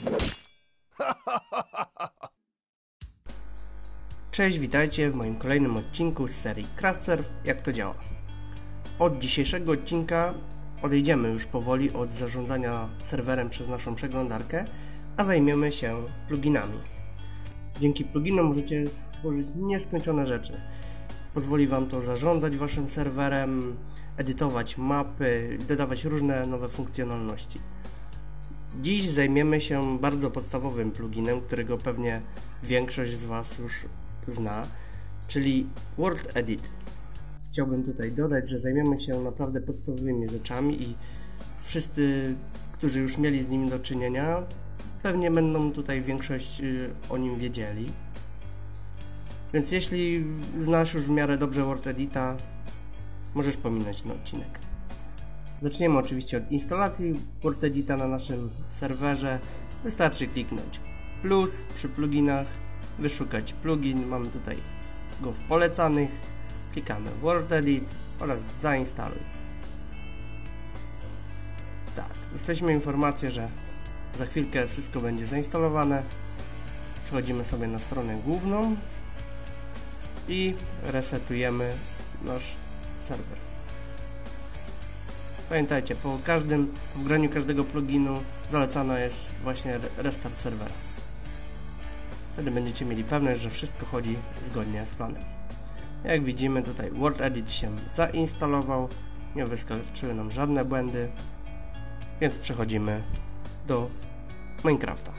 Cześć, witajcie w moim kolejnym odcinku z serii Craftsurf, jak to działa. Od dzisiejszego odcinka odejdziemy już powoli od zarządzania serwerem przez naszą przeglądarkę, a zajmiemy się pluginami. Dzięki pluginom możecie stworzyć nieskończone rzeczy. Pozwoli Wam to zarządzać Waszym serwerem, edytować mapy, dodawać różne nowe funkcjonalności. Dziś zajmiemy się bardzo podstawowym pluginem, którego pewnie większość z Was już zna, czyli World Edit. Chciałbym tutaj dodać, że zajmiemy się naprawdę podstawowymi rzeczami i wszyscy, którzy już mieli z nim do czynienia, pewnie będą tutaj większość y, o nim wiedzieli. Więc jeśli znasz już w miarę dobrze Word Edita, możesz pominąć ten odcinek. Zaczniemy oczywiście od instalacji Word Edita na naszym serwerze. Wystarczy kliknąć plus przy pluginach, wyszukać plugin, mamy tutaj go w polecanych, klikamy Word Edit oraz zainstaluj. Tak, dostaliśmy informację, że za chwilkę wszystko będzie zainstalowane. Przechodzimy sobie na stronę główną i resetujemy nasz serwer. Pamiętajcie, po każdym wgraniu każdego pluginu zalecana jest właśnie restart serwera. Wtedy będziecie mieli pewność, że wszystko chodzi zgodnie z planem. Jak widzimy tutaj Word Edit się zainstalował, nie wyskoczyły nam żadne błędy, więc przechodzimy do Minecrafta.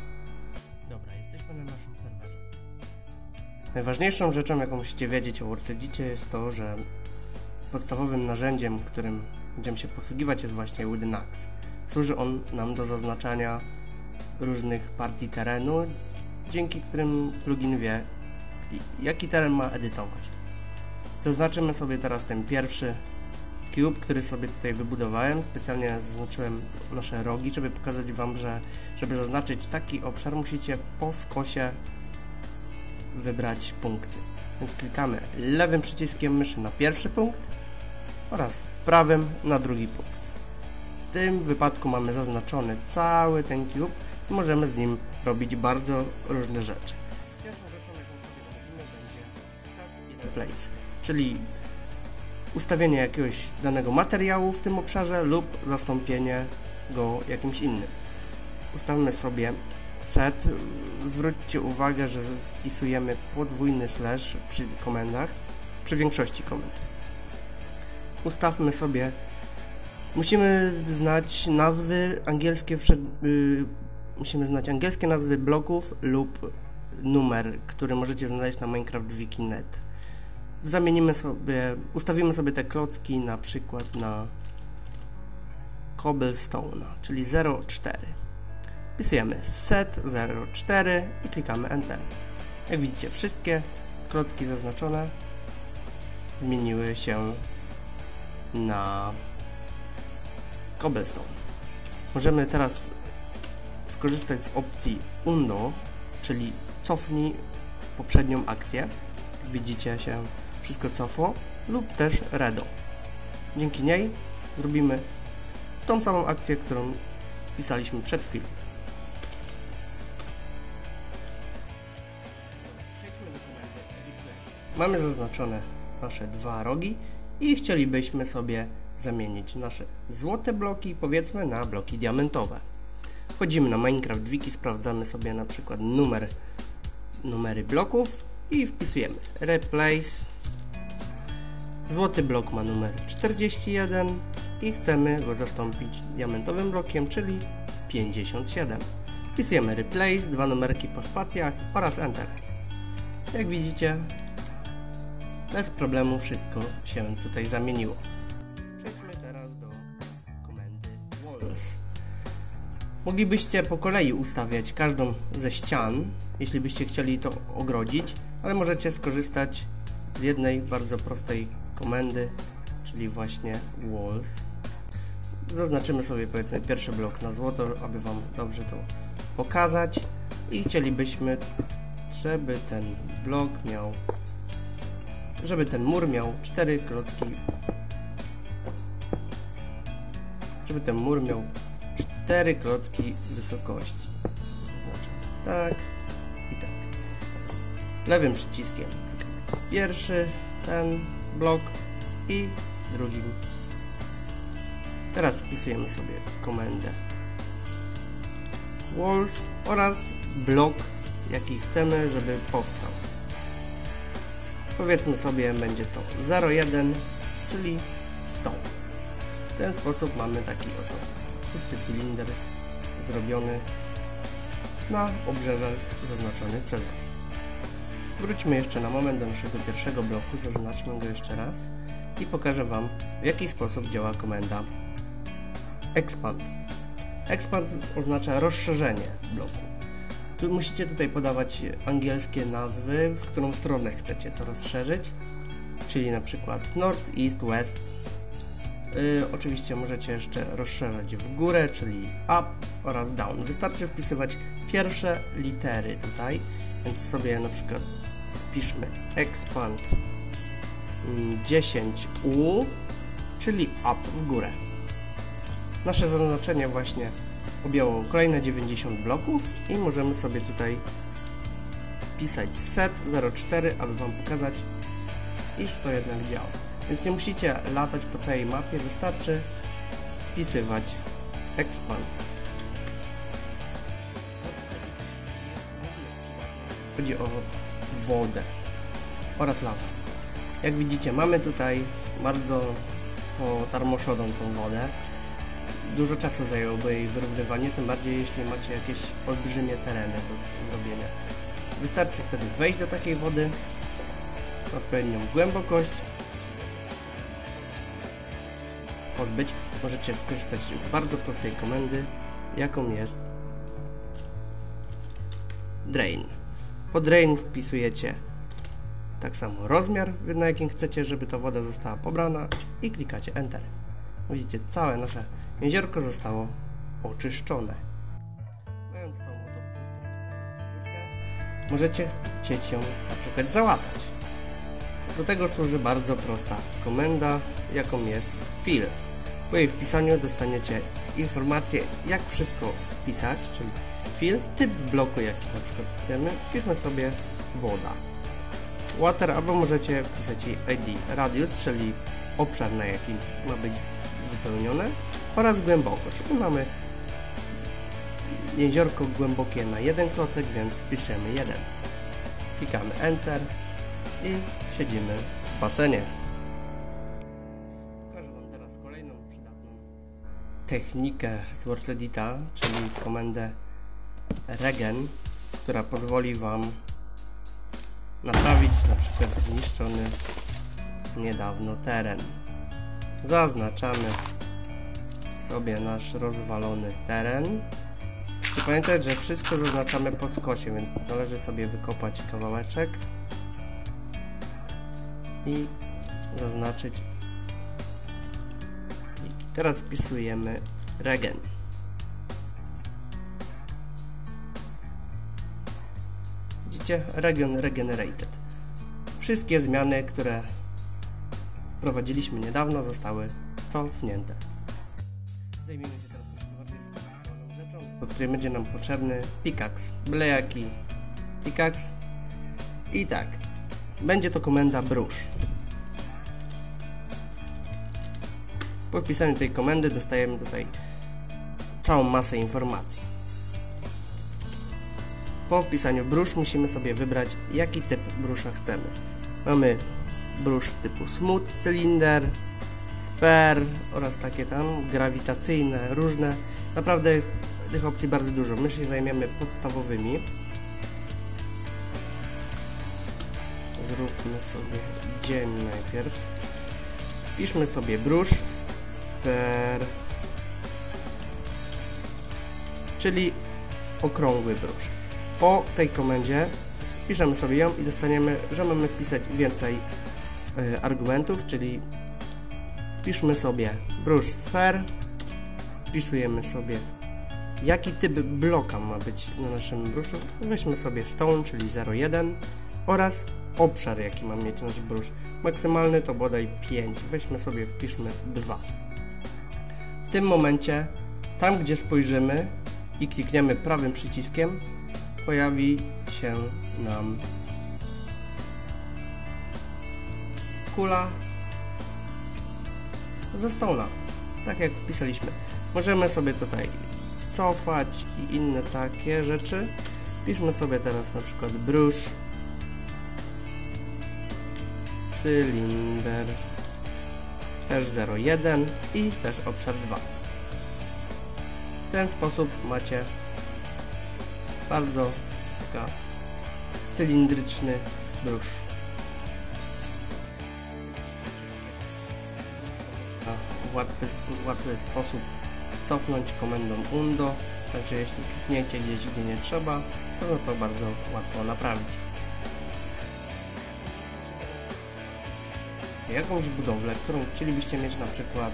Dobra, jesteśmy na naszym serwerze. Najważniejszą rzeczą, jaką musicie wiedzieć o WordEdicie jest to, że podstawowym narzędziem, którym będziemy się posługiwać jest właśnie Wooden Axe. Służy on nam do zaznaczania różnych partii terenu, dzięki którym plugin wie, jaki teren ma edytować. Zaznaczymy sobie teraz ten pierwszy cube, który sobie tutaj wybudowałem. Specjalnie zaznaczyłem nasze rogi, żeby pokazać Wam, że żeby zaznaczyć taki obszar musicie po skosie wybrać punkty. Więc klikamy lewym przyciskiem myszy na pierwszy punkt oraz prawym na drugi punkt. W tym wypadku mamy zaznaczony cały ten cube i możemy z nim robić bardzo różne rzeczy. Pierwszą rzeczą, jaką sobie omówimy, będzie set i replace, czyli ustawienie jakiegoś danego materiału w tym obszarze lub zastąpienie go jakimś innym. Ustawmy sobie set. Zwróćcie uwagę, że wpisujemy podwójny slash przy komendach, przy większości komend. Ustawmy sobie Musimy znać nazwy angielskie yy, musimy znać angielskie nazwy bloków lub numer, który możecie znaleźć na Minecraft Wiki.net. Zamienimy sobie, ustawimy sobie te klocki na przykład na cobblestone, czyli 0,4. Wpisujemy set 0,4 i klikamy Enter. Jak widzicie, wszystkie klocki zaznaczone zmieniły się na cobblestone. Możemy teraz skorzystać z opcji Undo, czyli cofnij poprzednią akcję. Widzicie się wszystko cofło lub też Redo. Dzięki niej zrobimy tą samą akcję, którą wpisaliśmy przed chwilą. Mamy zaznaczone nasze dwa rogi i chcielibyśmy sobie zamienić nasze złote bloki powiedzmy na bloki diamentowe. Wchodzimy na Minecraft Wiki, sprawdzamy sobie na przykład numer, numery bloków i wpisujemy replace złoty blok ma numer 41 i chcemy go zastąpić diamentowym blokiem, czyli 57. Wpisujemy replace, dwa numerki po spacjach oraz enter. Jak widzicie, bez problemu wszystko się tutaj zamieniło. Moglibyście po kolei ustawiać każdą ze ścian, jeśli byście chcieli to ogrodzić, ale możecie skorzystać z jednej bardzo prostej komendy, czyli właśnie walls. Zaznaczymy sobie powiedzmy pierwszy blok na złoto, aby Wam dobrze to pokazać i chcielibyśmy, żeby ten blok miał, żeby ten mur miał cztery klocki, żeby ten mur miał cztery klocki wysokości. tak i tak. Lewym przyciskiem pierwszy ten blok i drugim. Teraz wpisujemy sobie komendę walls oraz blok, jaki chcemy, żeby powstał. Powiedzmy sobie, będzie to 01, czyli stoł. W ten sposób mamy taki oto pusty cylinder zrobiony na obrzeżach zaznaczonych przez Was. Wróćmy jeszcze na moment do naszego pierwszego bloku, zaznaczmy go jeszcze raz i pokażę Wam w jaki sposób działa komenda expand. Expand oznacza rozszerzenie bloku. Tu musicie tutaj podawać angielskie nazwy, w którą stronę chcecie to rozszerzyć, czyli na przykład North, East, West. Yy, oczywiście możecie jeszcze rozszerzać w górę, czyli up oraz down. Wystarczy wpisywać pierwsze litery tutaj, więc sobie na przykład wpiszmy expand 10u, czyli up w górę. Nasze zaznaczenie właśnie objęło kolejne 90 bloków i możemy sobie tutaj wpisać set 04, aby Wam pokazać, iż to jednak działa. Więc nie musicie latać po całej mapie, wystarczy wpisywać expand. Chodzi o wodę oraz lawę. Jak widzicie, mamy tutaj bardzo potarmoszoną tą wodę. Dużo czasu zajęłoby jej wyrównywanie, tym bardziej jeśli macie jakieś olbrzymie tereny do zrobienia. Wystarczy wtedy wejść do takiej wody odpowiednią głębokość, pozbyć. Możecie skorzystać z bardzo prostej komendy, jaką jest drain. Po drain wpisujecie tak samo rozmiar, na jakim chcecie, żeby ta woda została pobrana i klikacie Enter. Widzicie, całe nasze jeziorko zostało oczyszczone. Mając tą oto pustą dziurkę, możecie chcieć ją na przykład załatać. Do tego służy bardzo prosta komenda, jaką jest fill. Po jej wpisaniu dostaniecie informację, jak wszystko wpisać, czyli fill, typ bloku, jaki na przykład chcemy. Wpiszmy sobie woda. Water, albo możecie wpisać jej ID radius, czyli obszar, na jaki ma być wypełnione oraz głębokość. I mamy jeziorko głębokie na jeden klocek, więc wpiszemy 1. Klikamy Enter i siedzimy w basenie. Pokażę Wam teraz kolejną przydatną technikę z WordEdita, czyli komendę regen, która pozwoli Wam naprawić na przykład zniszczony niedawno teren. Zaznaczamy sobie nasz rozwalony teren. Musicie pamiętać, że wszystko zaznaczamy po skosie, więc należy sobie wykopać kawałeczek i zaznaczyć. Teraz wpisujemy regen. Widzicie? Region regenerated. Wszystkie zmiany, które prowadziliśmy niedawno, zostały cofnięte. Zajmiemy się teraz troszkę bardziej skomplikowaną rzeczą, do której będzie nam potrzebny pickaxe, byle jaki. I tak, będzie to komenda brush. Po wpisaniu tej komendy dostajemy tutaj całą masę informacji. Po wpisaniu brush musimy sobie wybrać jaki typ brusza chcemy. Mamy brusz typu smooth cylinder, sper oraz takie tam grawitacyjne, różne. Naprawdę jest tych opcji bardzo dużo. My się zajmiemy podstawowymi. Zróbmy sobie dzień najpierw. Piszmy sobie brusz, sper, czyli okrągły brusz. Po tej komendzie piszemy sobie ją i dostaniemy, że mamy wpisać więcej argumentów, czyli Wpiszmy sobie brush sphere, wpisujemy sobie jaki typ bloka ma być na naszym bruszu. Weźmy sobie stone, czyli 0,1 oraz obszar jaki ma mieć nasz brusz. Maksymalny to bodaj 5. Weźmy sobie, wpiszmy 2. W tym momencie, tam gdzie spojrzymy i klikniemy prawym przyciskiem, pojawi się nam kula ze stołna, tak jak wpisaliśmy. Możemy sobie tutaj cofać i inne takie rzeczy. Piszmy sobie teraz na przykład brusz, cylinder, też 0,1 i też obszar 2. W ten sposób macie bardzo cylindryczny brusz. Łatwy sposób cofnąć komendą undo, także jeśli klikniecie gdzieś, gdzie nie trzeba, można to bardzo łatwo naprawić. Jakąś budowlę, którą chcielibyście mieć na przykład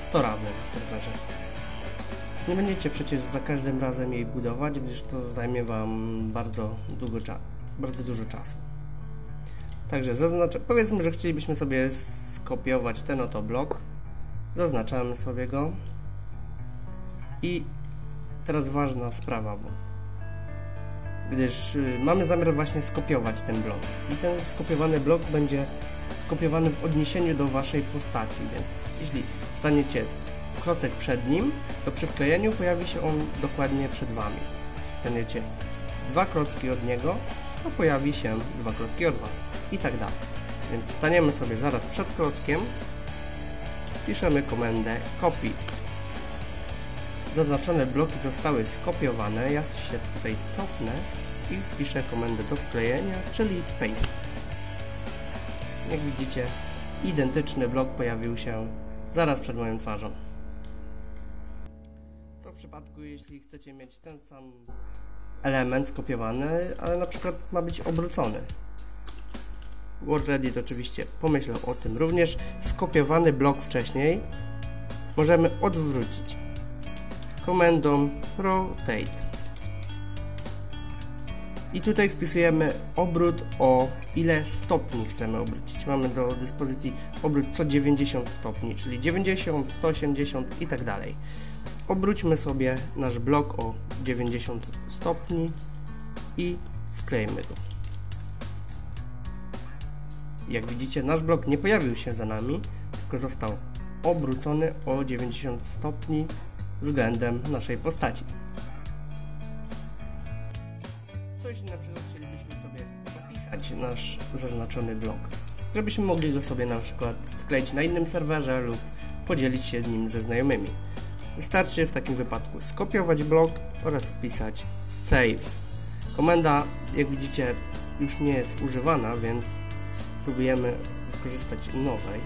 100 razy na serwerze. Nie będziecie przecież za każdym razem jej budować, gdyż to zajmie Wam bardzo, długo bardzo dużo czasu. Także zaznaczę, powiedzmy, że chcielibyśmy sobie skopiować ten oto blok. Zaznaczamy sobie go. I teraz ważna sprawa, bo gdyż y, mamy zamiar właśnie skopiować ten blok. I ten skopiowany blok będzie skopiowany w odniesieniu do Waszej postaci, więc jeśli staniecie klocek przed nim, to przy wklejeniu pojawi się on dokładnie przed Wami. Jeśli staniecie dwa klocki od niego, to pojawi się dwa klocki od Was i tak dalej. Więc staniemy sobie zaraz przed klockiem, piszemy komendę copy. Zaznaczone bloki zostały skopiowane, ja się tutaj cofnę i wpiszę komendę do wklejenia, czyli paste. Jak widzicie, identyczny blok pojawił się zaraz przed moją twarzą. Co w przypadku, jeśli chcecie mieć ten sam element skopiowany, ale na przykład ma być obrócony? WordRedit oczywiście pomyślał o tym. Również skopiowany blok wcześniej możemy odwrócić komendą rotate. I tutaj wpisujemy obrót o ile stopni chcemy obrócić. Mamy do dyspozycji obrót co 90 stopni, czyli 90, 180 i tak dalej. Obróćmy sobie nasz blok o 90 stopni i wklejmy go. Jak widzicie, nasz blok nie pojawił się za nami, tylko został obrócony o 90 stopni względem naszej postaci. Coś na przykład chcielibyśmy sobie zapisać nasz zaznaczony blok, żebyśmy mogli go sobie na przykład wkleić na innym serwerze lub podzielić się nim ze znajomymi. Wystarczy w takim wypadku skopiować blok oraz wpisać save. Komenda, jak widzicie, już nie jest używana, więc spróbujemy wykorzystać nowej.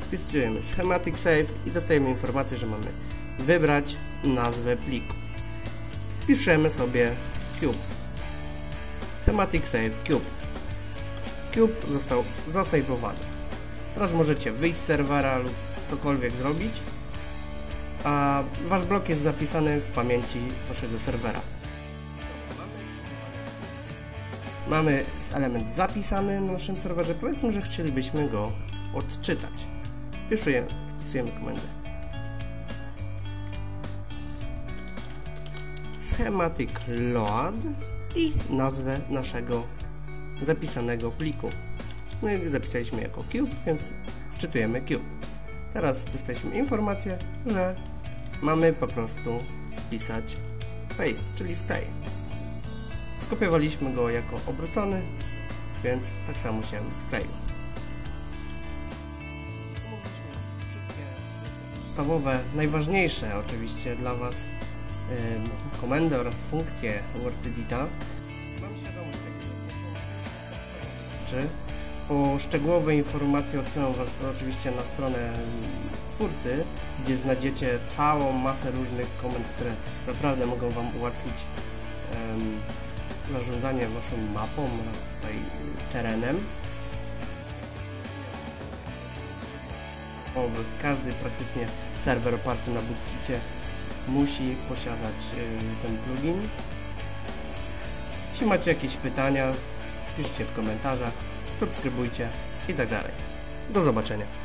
Wpisujemy schematic save i dostajemy informację, że mamy wybrać nazwę pliku. Wpiszemy sobie cube. Schematic save cube. Cube został zasejwowany. Teraz możecie wyjść z serwera lub cokolwiek zrobić, a wasz blok jest zapisany w pamięci waszego serwera. Mamy element zapisany na naszym serwerze. Powiedzmy, że chcielibyśmy go odczytać. Wpisujemy, wpisujemy komendę. Schematic load i nazwę naszego zapisanego pliku. My zapisaliśmy jako cube, więc wczytujemy cube. Teraz dostaliśmy informację, że mamy po prostu wpisać paste, czyli wklej. Skopiowaliśmy go jako obrócony, więc tak samo się wkleił. Podstawowe, najważniejsze oczywiście dla Was yy, komendy oraz funkcje WordEdita. Mam świadomość tego, że to są po szczegółowe informacje odsyłam Was oczywiście na stronę twórcy, gdzie znajdziecie całą masę różnych komend, które naprawdę mogą Wam ułatwić um, zarządzanie Waszą mapą oraz tutaj terenem. Każdy praktycznie serwer oparty na Bootkicie musi posiadać y, ten plugin. Jeśli macie jakieś pytania, piszcie w komentarzach subskrybujcie i tak dalej. Do zobaczenia.